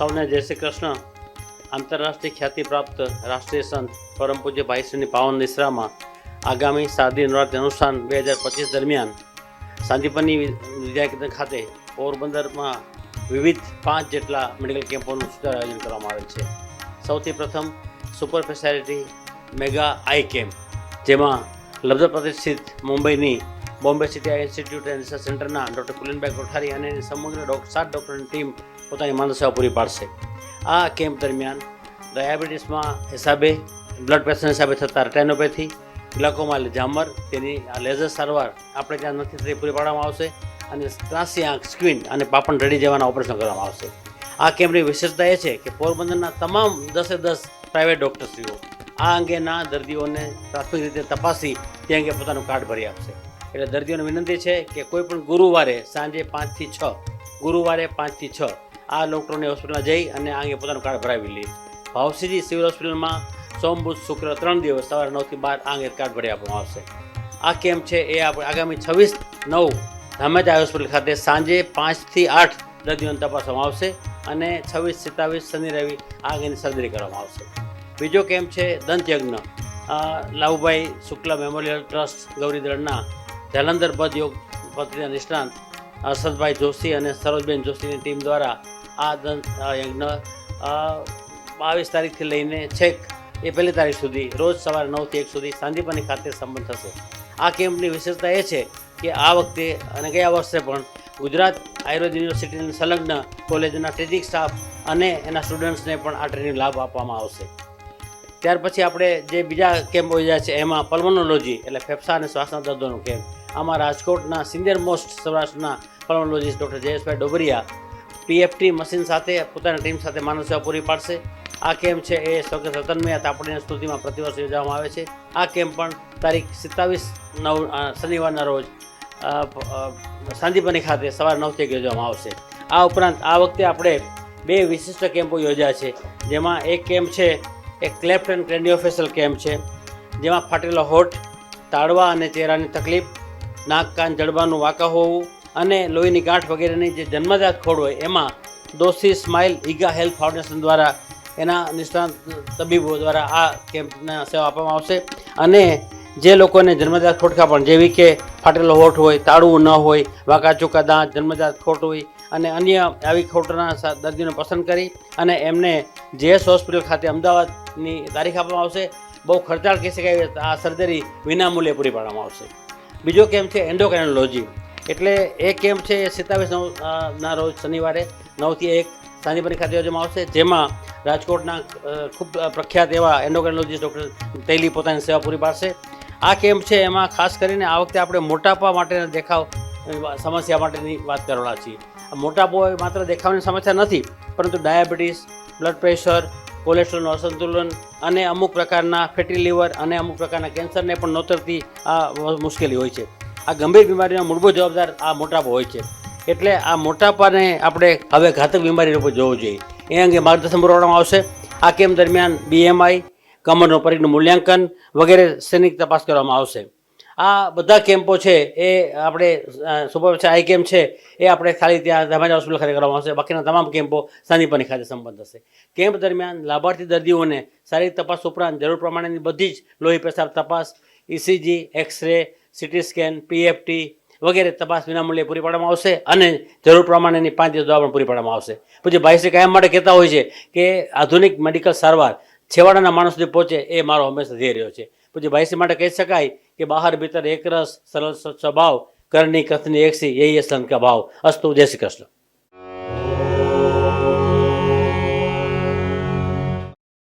સૌને જય શ્રી કૃષ્ણ. આંતરરાષ્ટ્રીય ખ્યાતિ પ્રાપ્ત રાષ્ટ્રીય સંત પરમ પૂજ્ય ભાઈશ્રીની પાવન નિશ્રામાં આગામી શારદીય નવરાત્રિ અનુષ્ઠાન બે હજાર પચીસ દરમિયાન સાંદીપની વિદ્યાકેતન ખાતે પોરબંદરમાં વિવિધ પાંચ જેટલા મેડિકલ કેમ્પોનું સુધાર આયોજન કરવામાં આવેલ છે. સૌથી પ્રથમ super speciality mega eye camp, જેમાં લબ્ધ પ્રતિષ્ઠિત મુંબઈની Bombay city eye institute and research સેન્ટરના ડૉક્ટર પુલનભાઈ કોઠારી અને સમગ્ર ડોક, સાત ડૉક્ટરની ટીમ પોતાની માનવ પૂરી પાડશે. આ કેમ્પ દરમિયાન ડાયાબિટીસમાં હિસાબે બ્લડ પ્રેશર હિસાબે થતા રેટેનોપેથી ગ્લાકોમા જામર, તેની આ લેઝર સારવાર આપણે ત્યાં નથી તે પૂરી પાડવામાં આવશે અને ત્રાસી આંખ સ્ક્વીન અને પાપણ રડી જવાના ઓપરેશન કરવામાં આવશે. આ કેમ્પની વિશેષતા એ છે કે પોરબંદરના તમામ દસે દસ પ્રાઇવેટ ડૉક્ટરશ્રીઓ આ અંગેના દર્દીઓને પ્રાથમિક રીતે તપાસી તે અંગે પોતાનું કાર્ડ ભરી આપશે. એટલે દર્દીઓને વિનંતી છે કે કોઈ પણ ગુરુવારે સાંજે પાંચથી છ ગુરુવારે પાંચથી છ આ ડૉક્ટરોની હોસ્પિટલમાં જઈ અને આ અંગે પોતાનું કાર્ડ ભરાવી લે. ભાવસીજી સિવિલ હોસ્પિટલમાં સોમ બુધ શુક્ર ત્રણ દિવસ સવારે નવથી બાર આ અંગે કાર્ડ ભરી આપવામાં આવશે. આ કેમ્પ છે એ આપણે આગામી છવ્વીસ નવ ધામેજા હોસ્પિટલ ખાતે સાંજે પાંચથી આઠ દર્દીઓને તપાસવામાં આવશે અને છવ્વીસ સત્તાવીસ શનિ રવિ આ અંગેની સર્જરી કરવામાં આવશે. બીજો કેમ્પ છે દંતયજ્ઞ. અ, લાવુભાઈ શુક્લા મેમોરિયલ ટ્રસ્ટ ગૌરીદળના જલંધર પદ યોગ પત્રીના નિષ્ણાંત હર્ષદભાઈ જોશી અને સરોજબેન જોશીની ટીમ દ્વારા આ યજ્ઞ બાવીસ તારીખથી લઈને છેક એ પહેલી તારીખ સુધી, રોજ સવારે નવથી એક સુધી સાંદીપની ખાતે સંબંધ થશે. આ કેમ્પની વિશેષતા એ છે કે આ વખતે અને ગયા વર્ષે પણ ગુજરાત આયુર્વેદ યુનિવર્સિટીની સંલગ્ન કોલેજના ટીચિંગ સ્ટાફ અને એના સ્ટુડન્ટ્સને પણ આ ટ્રેનિંગ લાભ આપવામાં આવશે. ત્યાર પછી આપણે જે બીજા કેમ્પ યોજ્યા છે, એમાં પલ્મોનોલોજી એટલે ફેફસા અને શ્વાસના દર્દોનો કેમ્પ. આમાં રાજકોટના સિનિયર મોસ્ટ સૌરાષ્ટ્રના pulmonologist doctor Jayeshbhai Dobariya PFT machine સાથે પોતાની ટીમ સાથે માનવ સેવા પૂરી પાડશે. આ કેમ્પ છે એ સ્વર્ગસ્થ રતનમય તાપડીની સ્તુતિમાં પ્રતિવર્ષ યોજવામાં આવે છે. આ કેમ્પ પણ તારીખ સત્તાવીસ નવ શનિવારના રોજ અ, ખાતે સવાર નવથી યોજવામાં આવશે. આ ઉપરાંત આ વખતે આપણે બે વિશિષ્ટ કેમ્પો યોજ્યા છે. જેમાં એક કેમ્પ છે એક ક્લેફ્ટ એન્ડ ક્રેન્ડિયોફેશિયલ કેમ્પ છે. જેમાં ફાટેલો હોઠ તાળવા અને ચહેરાની તકલીફ નાક, કાન, જડબાનું વાંકા હોવું અને લોહીની ગાંઠ વગેરેની જે જન્મજાત ખોડ હોય, એમાં દોશી સ્માઇલ ઈગા હેલ્થ ફાઉન્ડેશન દ્વારા એના નિષ્ણાંત તબીબો દ્વારા આ કેમ્પના સેવા આપવામાં આવશે. અને જે લોકોને જન્મજાત ખોટકા પણ જેવી કે ફાટેલો હોઠ હોય તાળવું ન હોય વાંકા ચૂકા દાંત, જન્મજાત ખોટ હોય અને અન્ય આવી ખોટના દર્દીને પસંદ કરી અને એમને જેએસ હોસ્પિટલ ખાતે અમદાવાદની તારીખ આપવામાં આવશે. બહુ ખર્ચાળ કહી શકાય આ સર્જરી વિનામૂલ્યે પૂરી પાડવામાં આવશે. બીજો કેમ્પ છે એન્ડોક્રાઇનોલોજી? એટલે એ કેમ્પ છે? એ સત્તાવીસ નવ ના રોજ શનિવારે નવથી એક સાંજેપરી ખાતે યોજવામાં આવશે, જેમાં રાજકોટના ખૂબ પ્રખ્યાત એવા એન્ડોક્રાઇનોલોજીસ્ટ ડૉક્ટર તૈલી પોતાની સેવા પૂરી પાડશે. આ કેમ્પ છે? એમાં ખાસ કરીને આ વખતે આપણે મોટાપા માટેના દેખાવ સમસ્યા માટેની વાત કરવાના છીએ. મોટાપો માત્ર દેખાવની સમસ્યા નથી, પરંતુ ડાયાબિટીસ, બ્લડ પ્રેશર કોલેસ્ટ્રોલનું અસંતુલન અને અમુક પ્રકારના ફેટી લીવર અને અમુક પ્રકારના કેન્સરને પણ નોતરતી આ મુશ્કેલી હોય છે. આ ગંભીર બીમારીનો મૂળભૂત જવાબદાર આ મોટાપો હોય છે. એટલે આ મોટાપાને આપણે હવે ઘાતક બીમારી રૂપે જોવું જોઈએ. એ અંગે માર્ગદર્શન પૂરવામાં આવશે. આ કેમ્પ દરમિયાન બીએમઆઈ કમરનો પરીનું મૂલ્યાંકન વગેરે સૈનિક તપાસ કરવામાં આવશે. આ બધા કેમ્પો છે એ આપણે સુપર આઈ કેમ્પ છે, એ આપણે ખાલી ત્યાં ધમાજા હોસ્પિટલ ખાતે કરવામાં આવશે. બાકીના તમામ કેમ્પો સાનીપની ખાતે સંબંધ હશે કેમ્પ દરમિયાન લાભાર્થી દર્દીઓને શારીરિક તપાસ ઉપરાંત જરૂર પ્રમાણેની બધી જ લોહી પેશાબ તપાસ, ECG, x-ray, CT scan, PFT વગેરે તપાસ વિનામૂલ્યે પૂરી પાડવામાં આવશે અને જરૂર પ્રમાણેની પાંચ દિવસ દવા પણ પૂરી પાડવામાં આવશે. પછી ભાઈશ્રી કાયમ માટે કહેતા હોય છે કે આધુનિક મેડિકલ સારવાર છેવાડાના માણસ સુધી પહોંચે એ મારો હંમેશા ધ્યેય રહ્યો છે. પછી ભાઈશ્રી માટે કહી શકાય કે બહાર ભીતર એકરસ સરળ સ્વભાવ કરની કથની એકસી એ સંત ભાવ. અસ્તુ, જય શ્રી કૃષ્ણ.